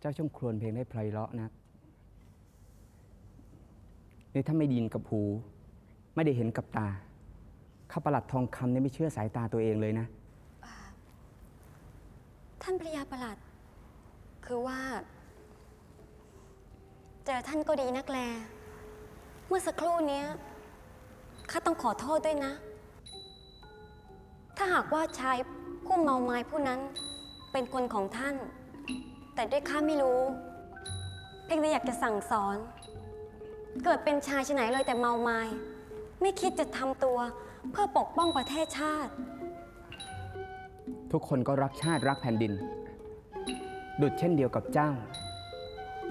เจ้าช่างครวญเพลงได้ไพเราะนักนี่ถ้าไม่ไดยินกับหู ไม่ได้เห็นกับตา ข้าประหลัดทองคำเนี่ยไม่เชื่อสายตาตัวเองเลยนะ ท่านพระยาประหลัด คือว่า เจอท่านก็ดีนักแล เมื่อสักครู่เนี้ยข้าต้องขอโทษด้วยนะ ถ้าหากว่าชายผู้เมาไม้ผู้นั้นเป็นคนของท่าน แต่ด้วยข้าไม่รู้ เพียงแต่อยากจะสั่งสอน เกิดเป็นชายชะไหนเลยแต่เมาไม้ไม่คิดจะทำตัวเพื่อปกป้องประเทศชาติ ทุกคนก็รักชาติรักแผ่นดิน ดุดเช่นเดียวกับเจ้า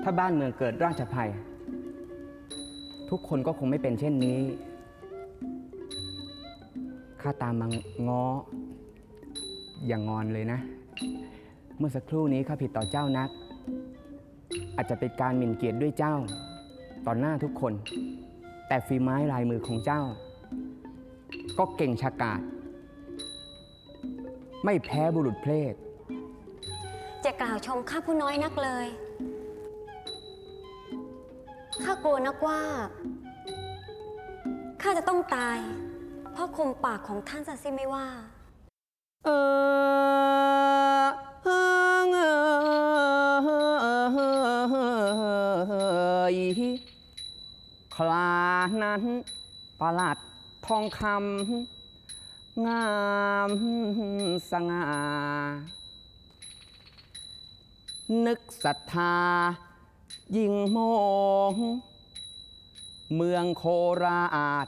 ถ้าบ้านเมืองเกิดราชภัย ทุกคนก็คงไม่เป็นเช่นนี้ ข้าตามมาง้ออย่างงอนเลยนะ เมื่อสักครู่นี้ข้าผิดต่อเจ้านัก อาจจะเป็นการหมิ่นเกียรติด้วยเจ้า ต่อหน้าทุกคน แต่ฝีไม้ลายมือของเจ้า ก็เก่งชะกาจไม่แพ้บุรุษเพลศจะกล่าวชมข้าผู้น้อยนักเลย ข้ากลัวนักว่า ข้าจะต้องตาย เพราะคมปากของท่านซะสิไม่ว่า นั้นประหลัดทองคำงามสง่า นึกศรัทธา ยิ่งมองเมืองโคราช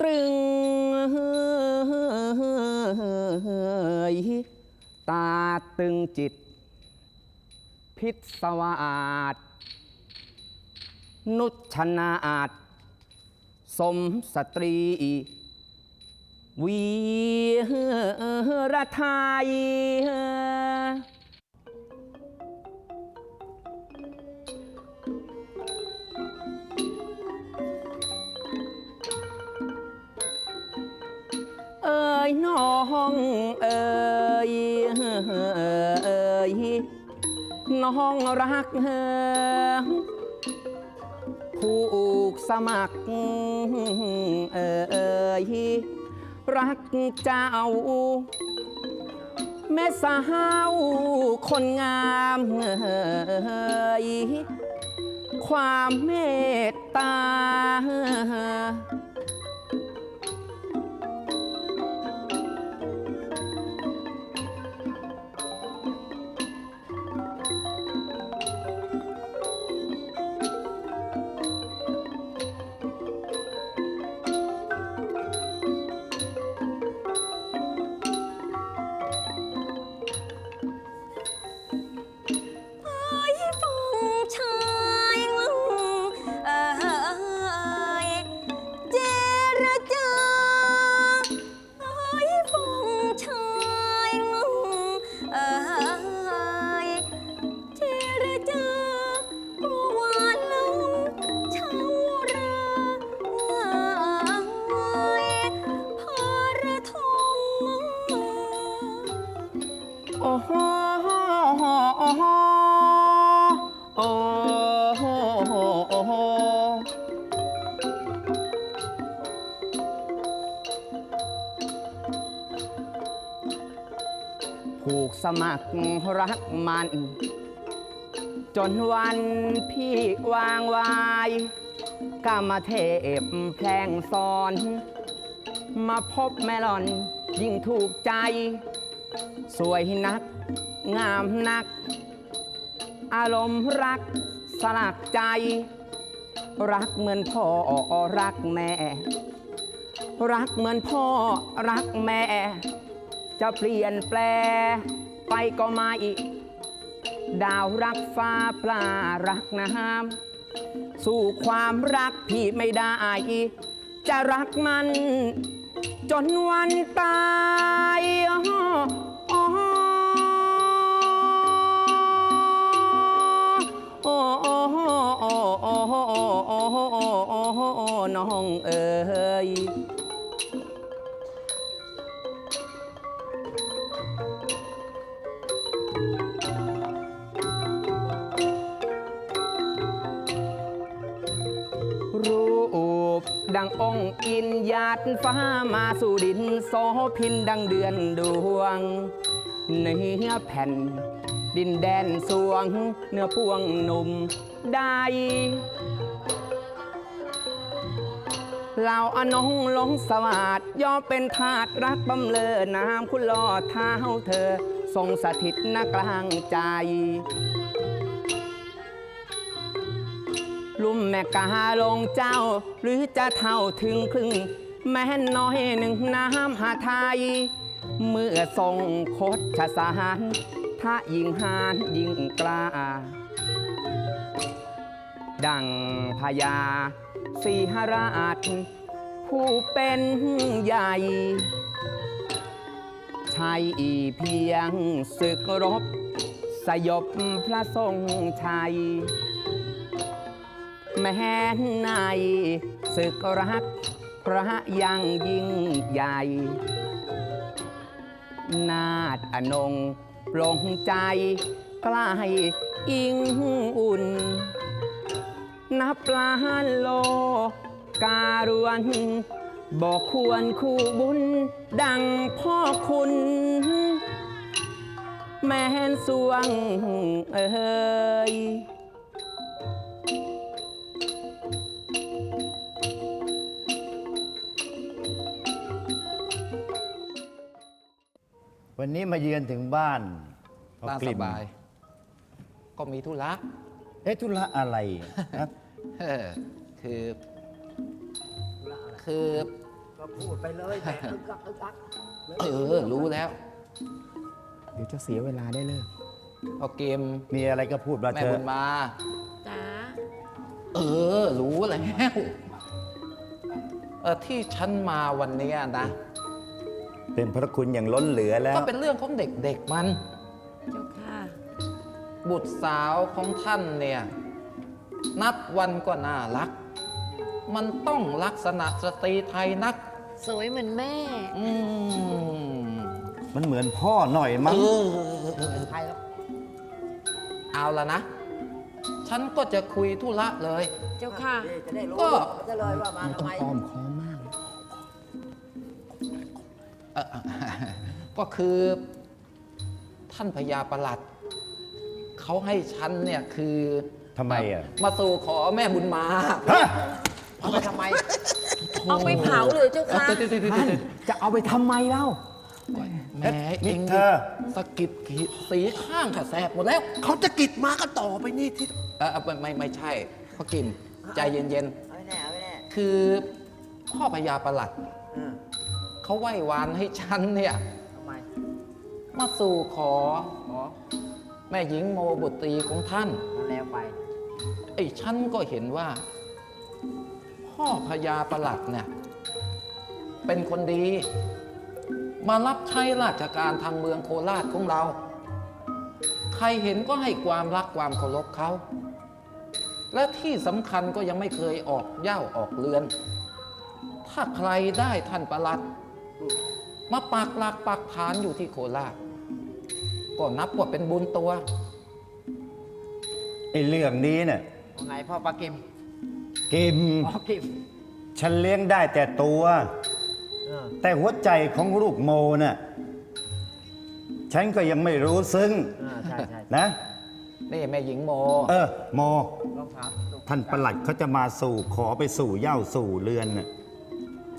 ตรึงตาตึงจิต พิศวาส นุชนาอาจ สมสตรี วีรไทยเอ่ยน้องเอ่ยเอ่ยน้องรักเฮ ถูกสมัคร เอ่ยรักเจ้า แม่สาวคนงามเอ่ยความเมตตา มัครรักมัน จนวันพี่วางวายกามาเทพแพลงซ้อน มาพบแมลอนยิ่งถูกใจ สวยนัก งามนัก อารมณ์รักสลักใจ รักเหมือนพ่อรักแม่ รักเหมือนพ่อรักแม่ จะเปลี่ยนแปล ไปก็ไม่ดาวรักฟ้าปลารักน้ำสู่ความรักพี่ไม่ได้จะรักมัน จนวันตายอ้ออ้อโอ้โอ้โอ้โอ้โอ้โอ้โอ้น้องเอ๋ย งองค์อินหยาดฟ้ามาสู่ดินโสพินดังเดือนดวง เนื้อแผ่น ดินแดนสวง เนื้อพวงหนุ่มได้เหล่าอนงหลงสวัสดยอเป็นทาสรักบำเลอน้ำคุณล่อเท้าเธอ ทรงสถิตณกลางใจ ลุ่มแม่กาลงเจ้า หรือจะเท่าถึงครึ่ง แม้นน้อยหนึ่งน้ำหาไทย เมื่อทรงคดชสารถ้ายิงหานยิงกล้า ดังพญาสีหราช ผู้เป็นใหญ่ใช่เพียงศึกรบ สยบพระทรงชัย แม้ในศึกรักพระยังยิ่งใหญ่ นาดอนงปลงใจใกล้อิงอุ่น นับล้านโล การวนบอกควรคู่บุญ ดังพ่อคุณ แม่นสวงเอ้ย วันนี้มาเยือนถึงบ้านพ่อตามกสลิ่นบาย ก็มีธุระเอ๊ะธุระอะไรนะเออคือ คือ ก็พูดไปเลยแหมอึกอักอึกอักเออ รู้แล้วเดี๋ยวจะเสียเวลาได้เลยเอาเกมมีอะไรก็พูดมาแม่เถบุอะญมาจ้าเออ รู้แล้วเออที่ฉันมาวันเนี้ยนะ เป็นพระคุณอย่างล้นเหลือแล้ก็วเป็นเรื่องของเด็กๆมัน เจ้าค่ะบุตรสาวของท่านเนี่ย นับวันก็น่ารัก มันต้องลักษณะสตรีไทยนัก สวยเหมือนแม่ อืมมันเหมือนพ่อหน่อยมั้ง เออใครครับเอาละนะ ฉันก็จะคุยธุระเลย เจ้าค่ะนี่จะได้รู้ก็ จะเลยว่ามามันทำต้องไม อ้อมค้อม กเอ่อก็คือท่านพญาประหลัดเขาให้ฉันเนี่ยคือทำไมอะ มาสู่ขอแม่บุญมาฮะเอาไปทำไมเอาไปเผาเลยเจ้าค่ะเดี๋ยวๆๆๆท่านจะเอาไปทำไมเล่า แหมเอนี่งเธอ สะกิดขีดสีข้างค่ะแสบหมดแล้ว เขาจะกิดมาก็ต่อไปนี่ที่ เออไม่ไม่ไม่ใช่พ่อกิมใจเย็นเอาไม่แน่เอาไม่แน่ ๆ คือพ่อพญาประหลัดอืม เขาไหว้วานให้ฉันเนี่ยทำไมมาสู่ขอหมอแม่หญิงโมบุตรีของท่านมันแล้วไป ไอ้ฉันก็เห็นว่า พ่อพญาประหลัดเนี่ยเป็นคนดี มารับใช้ราชการทางเมืองโคราชของเรา ใครเห็นก็ให้ความรักความเคารพเขา และที่สำคัญก็ยังไม่เคยออกเหย่าออกเรือน ถ้าใครได้ท่านประหลัด มาปักหลักปักฐานอยู่ที่โคราชก็นับว่าเป็นบุญตัวไอ้เรื่องนี้เนี่ยว่าไงพ่อปากิมกิม พ่อกิมฉันเลี้ยงได้แต่ตัว เออแต่หัวใจของลูกโมน่ะฉันก็ยังไม่รู้ซึ้งอ่าใช่ใช่นะ นี่แม่หญิงโม เออโม ลองถามดูท่านประหลัดเขาจะมาสู่ขอไปสู่เหย่าสู่เรือนน่ะ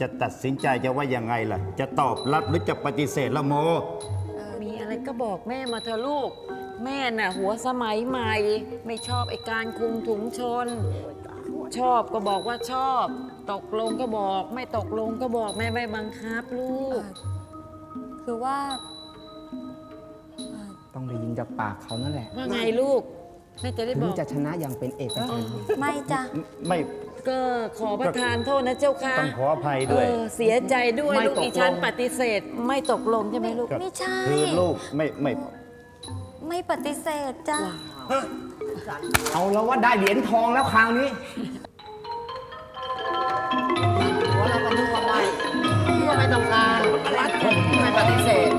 จะตัดสินใจจะว่ายังไงล่ะ จะตอบรับหรือจะปฏิเสธละโมมีอะไรก็บอกแม่มาเถอะลูก แม่น่ะ หัวสมัยใหม่ ไม่ชอบไอ้การคุมถุงชน ชอบก็บอกว่าชอบ ตกลงก็บอก ไม่ตกลงก็บอกแม่ไม่บังคับลูกคือว่าต้องได้ยินจากปากเขานั่นแหละว่าไงลูกแม่จะได้ถึบงอกจะชนะอย่างเป็นเอกฉันท์ไม่จ้ะ ไม่ ก็ขอประทานโทษนะเจ้าค่ะต้องขออภัยเอด้วยอเสียใจด้วยไม่ลูกตกลง อีฉันปฏิเสธ ไม่ตกลงใช่ไหมลูก ครับไม่ใช่ คือลูกไม่ไม่ไม่ปฏิเสธจ้ะเอาแล้วว่าได้เหรียญทองแล้วคราวนี้หัวเราก็นึกว่าไม่นึกว่าไม่ต้องการรัดไม่ปฏิเสธ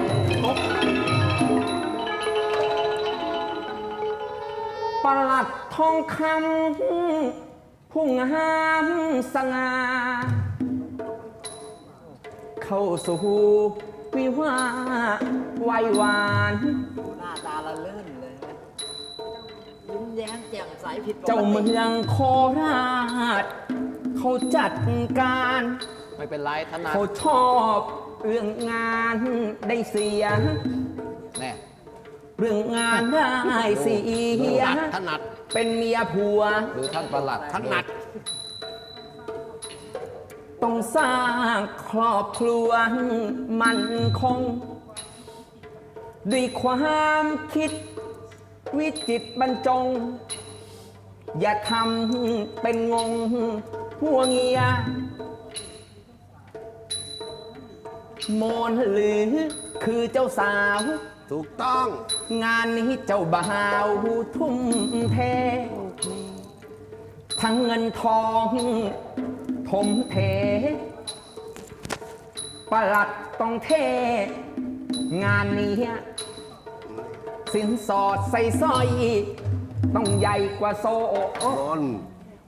ประหลัดทองคำ ผู้งามสง่าเข้าสู่วิวาวัยหวาน หน้าตาละลื่นเลยนะยิ้มแย้มแจ่มใสผิดปกติเจ้าเมืองโคราช เขาจัดการ ไม่เป็นไรถนัดเขาชอบเรื่องงานได้เสีย แน่เรื่องงานได้เสีย ถนัด เป็นเมียผัวดูท่านประหลัดถนัด ต้องสร้างครอบครัวมันคง ด้วยความคิดวิจิตรบรรจง อย่าทำเป็นงงหัวเงียโมนหรือคือเจ้าสาว ถูกต้อง งานนี้เจ้าบ่าวทุ่มเท ทั้งเงินทองถมเทประหลัดต้องเท งานนี้สินสอดใส่สร้อย ต้องใหญ่กว่าโซน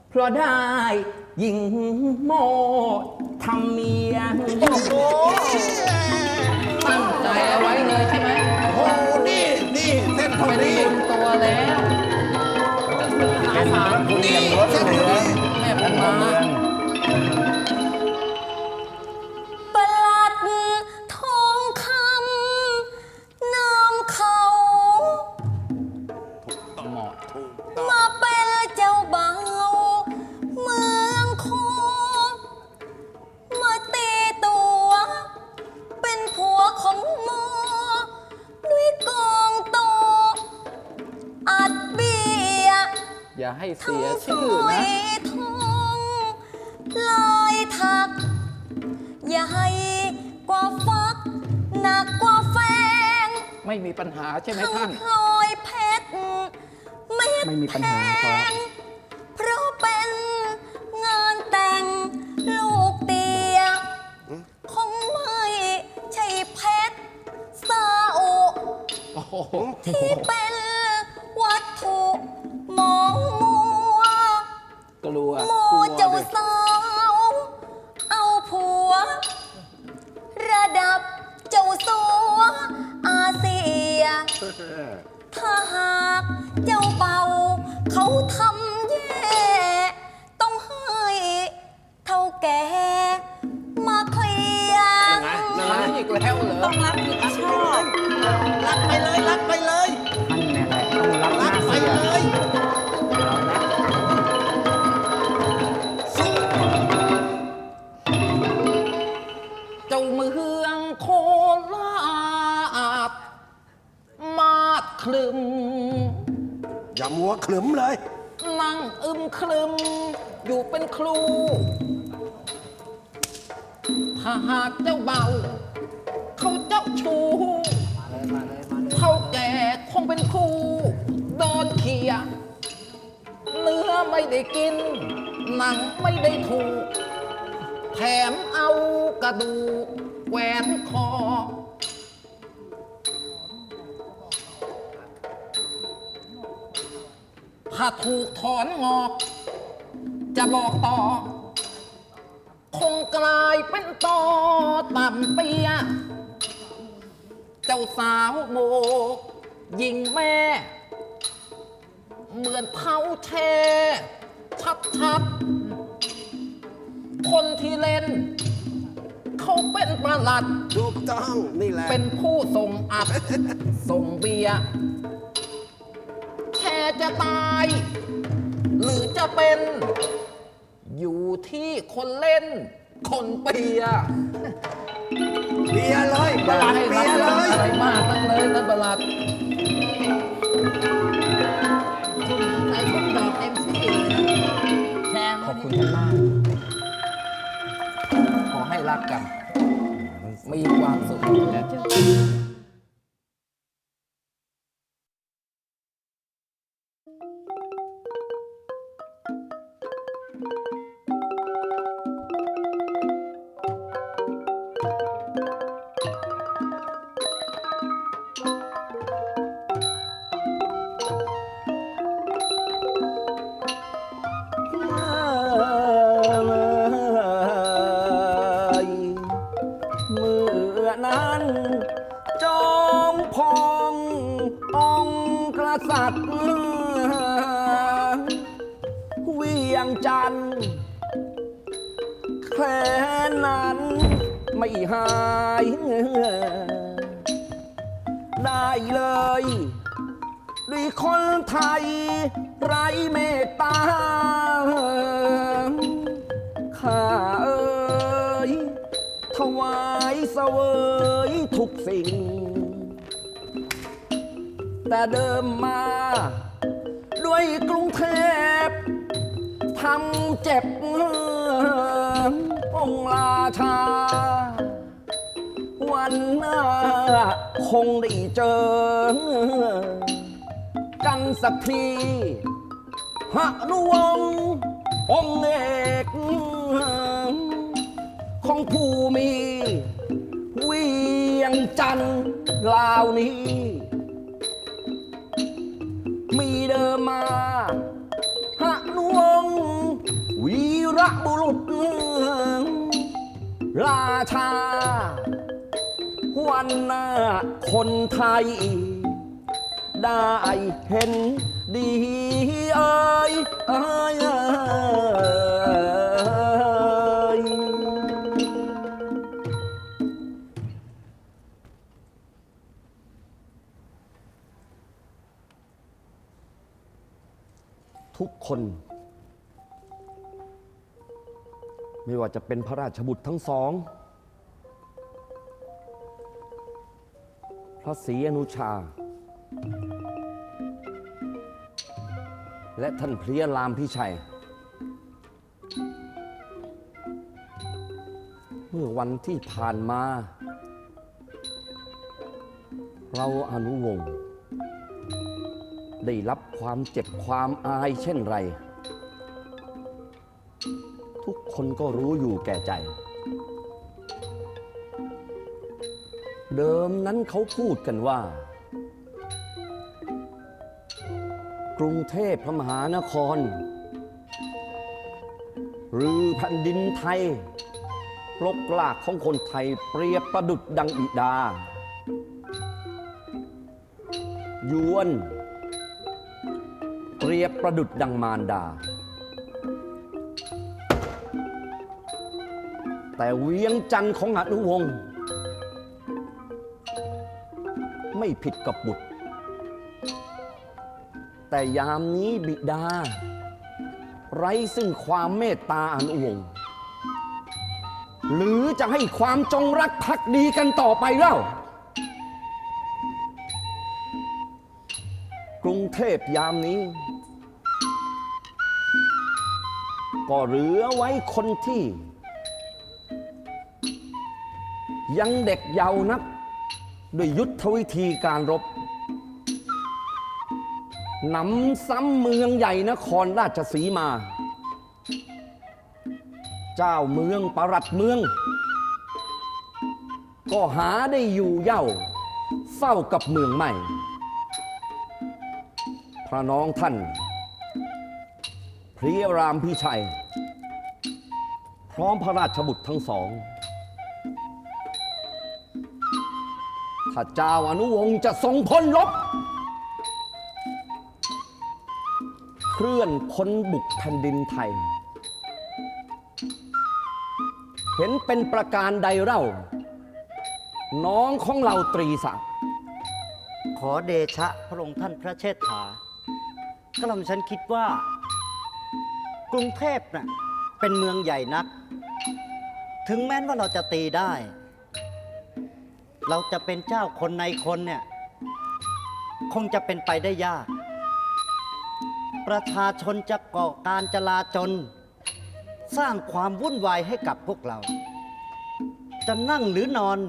เพราะได้ยิงโมทำเมียตั้งใจเอาไว้เลยใช่ไหม หนักกว่าแฟงไม่มีปัญหาใช่ไหมทั้งท่าน พลอยเพชรเม็ดไม่มีปัญหาครับแพงเพราะเป็นงานแต่งลูกเตียคงไม่ใช่เพชรซาอุ โอ้โหที่เป็นวัตถุมองมัวกลัวโมเจ้าสาวเอา ถ้าหากเจ้าเบา เขาทำแย่ ต้องให้เท่าแก่ ลึมเลย นั่งอึมครึม อยู่เป็นครู ถ้าหากเจ้าเบา เขาเจ้าชูเท่าแก่คงเป็นครูโดนเขียเนื้อไม่ได้กิน หนังไม่ได้ถูก แถมเอากระดูกแหวนคอ ถ้าถูกถอนงอก จะบอกต่อ คงกลายเป็นตอต่ำเปีย เจ้าสาวโมกยิงแม่ เหมือนเท้าแช่ชัดชัดๆคนที่เล่น เขาเป็นประหลัด ถูกต้องนี่แหละ เป็นผู้ส่งอัด ส่งเบียร์แค่ จะตาย หรือจะเป็น อยู่ที่คนเล่น คนเปียร์เบียร์เลยปอระหย่าลัดให้เบีรัยบร์เลยอะไรมากนักเลยท่านประหลัดใส่ชุดดอกเต็มที่เลยแทงขอบคุณท่านมาก ขอให้รักกัน มีความสุขและย หายได้เลย ด้วยคนไทย ไรเมตตาข้าเอ่ยถวายเสวยทุกสิ่ง แต่เดิมมา ด้วยกรุงเทพทำเจ็บองค์ราชา วันหน้าคงได้เจอ กันสักทีหะนุวงศ์องค์เอกของผู้มีเวียงจันทร์ลาวนี้ มีเดิมมาหะนุวงศ์วีระบุรุษราชา วันหน้าคนไทย ได้เห็นดีเอ้ยเอ้ยเอ้ยทุกคน ไม่ว่าจะเป็นพระราชบุตรทั้งสอง พระศรีอนุชา และท่านเพลียรามพิชัย เมื่อวันที่ผ่านมา เราอนุวงศ์ได้รับความเจ็บความอายเช่นไร ทุกคนก็รู้อยู่แก่ใจ เดิมนั้นเขาพูดกันว่า กรุงเทพพระมหานคร หรือแผ่นดินไทยลกลากของคนไทยเปรียบประดุดดังบิดา ยวน เปรียบประดุดดังมารดา แต่เวียงจันทร์ของอนุวงศ์ ไม่ผิดกับบุตร แต่ยามนี้บิดา ไร้ซึ่งความเมตตาอนุวงศ์หรือจะให้ความจงรักภักดีกันต่อไปเล่ากรุงเทพยามนี้ ก็เหลือไว้คนที่ ยังเด็กเยาว์นัก ด้วยยุทธวิธีการรบหนำซ้ำเมืองใหญ่นครราชสีมา เจ้าเมืองประหลัดเมือง ก็หาได้อยู่เย่าเฝ้ากับเมืองใหม่ พระน้องท่าน พรีรามพิชัย พร้อมพระราชบุตรทั้งสอง ถ้าเจ้าอนุวงศ์จะทรงพลรบเคลื่อนพลบุกแผ่นดินไทย เห็นเป็นประการใดเล่า น้องของเราตรีศักดิ์ขอเดชะพระองค์ท่านพระเชษฐากระหม่อมฉันคิดว่า กรุงเทพน่ะเป็นเมืองใหญ่นัก ถึงแม้นว่าเราจะตีได้ เราจะเป็นเจ้าคนในคนเนี่ย คงจะเป็นไปได้ยาก ประชาชนจะก่อการจลาจลสร้างความวุ่นวายให้กับพวกเรา จะนั่งหรือนอน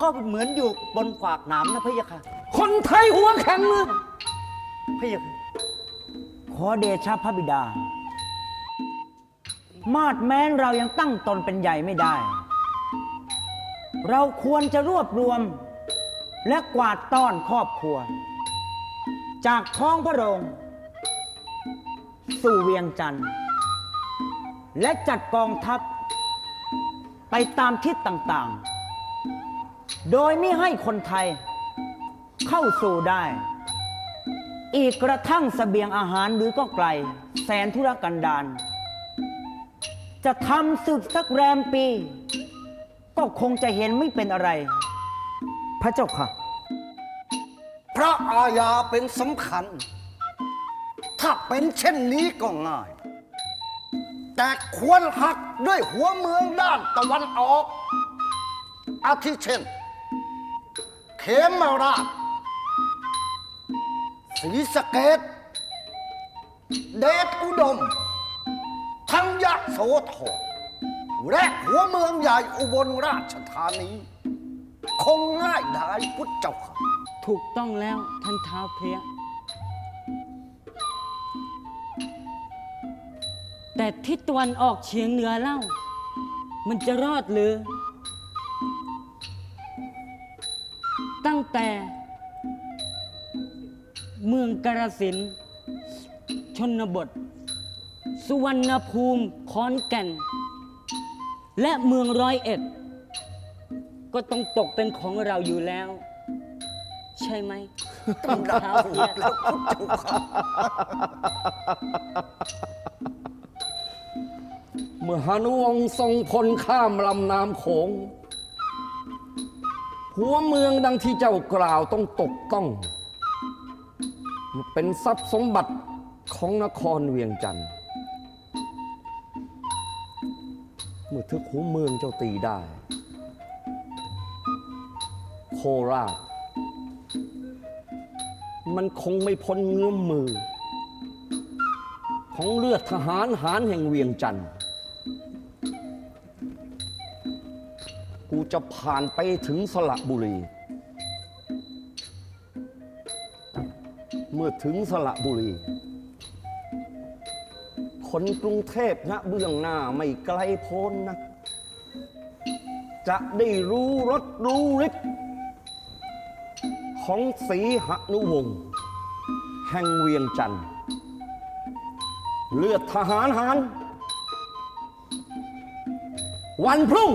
ก็เหมือนอยู่บนฝากหนามนะพะยะค่ะคนไทยหัวแข็งนะพะยะค่ะขอเดชะพระบิดา มาดแม้นเรายังตั้งตนเป็นใหญ่ไม่ได้ เราควรจะรวบรวม และกวาดต้อนครอบครัว จากท้องพระโรง สู่เวียงจันทร์ และจัดกองทัพ ไปตามทิศต่างๆ โดยไม่ให้คนไทยเข้าสู่ได้ อีกกระทั่งเสบียงอาหารหรือก็ไกล แสนธุรกันดารจะทำศึกสักแรมปี ก็คงจะเห็นไม่เป็นอะไร พระเจ้าค่ะ พระอาญาเป็นสำคัญ ถ้าเป็นเช่นนี้ก็ง่าย แต่ควรหักด้วยหัวเมืองด้านตะวันออก อาทิเช่น เขมราชศรีสะเกดเดชอุดม ทั้งยะโสธร และหัวเมืองใหญ่อุบลราชธานี คงง่ายดายพุทธเจ้าค่ะถูกต้องแล้วท่านเท้าวเพลียแต่ทิศตะวันออกเฉียงเหนือเล่า มันจะรอดหรือ ตั้งแต่ เมืองกาฬสินธุ์ชนบท สุวรรณภูมิขอนแก่น และเมืองร้อยเอ็ด ก็ต้องตกเป็นของเราอยู่แล้ว ใช่ไหมท่านเท้าเพียเมื่อฮานุวงศ์ทรงพลข้ามลำน้ำโขง หัวเมืองดังที่เจ้ากล่าวต้องตกต้อง เป็นทรัพย์สมบัติของนครเวียงจันทร์ เมื่อทึกหัวเมืองเจ้าตีได้ โคราช มันคงไม่พ้นเงื้อมมือ ของเลือดทหารหารแห่งเวียงจันทร์ กูจะผ่านไปถึงสระบุรี เมื่อถึงสระบุรี คนกรุงเทพณเบื้องหน้าไม่ไกลโพ้นนักจะได้รู้รสรู้ฤทธิ์ของสีหนุวงศ์แห่งเวียงจันทร์เลือดทหารหาร วันพรุ่ง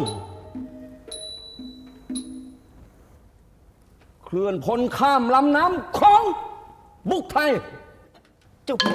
เคลื่อนพลข้ามลำน้ำของบุกไทยเจ้าเพ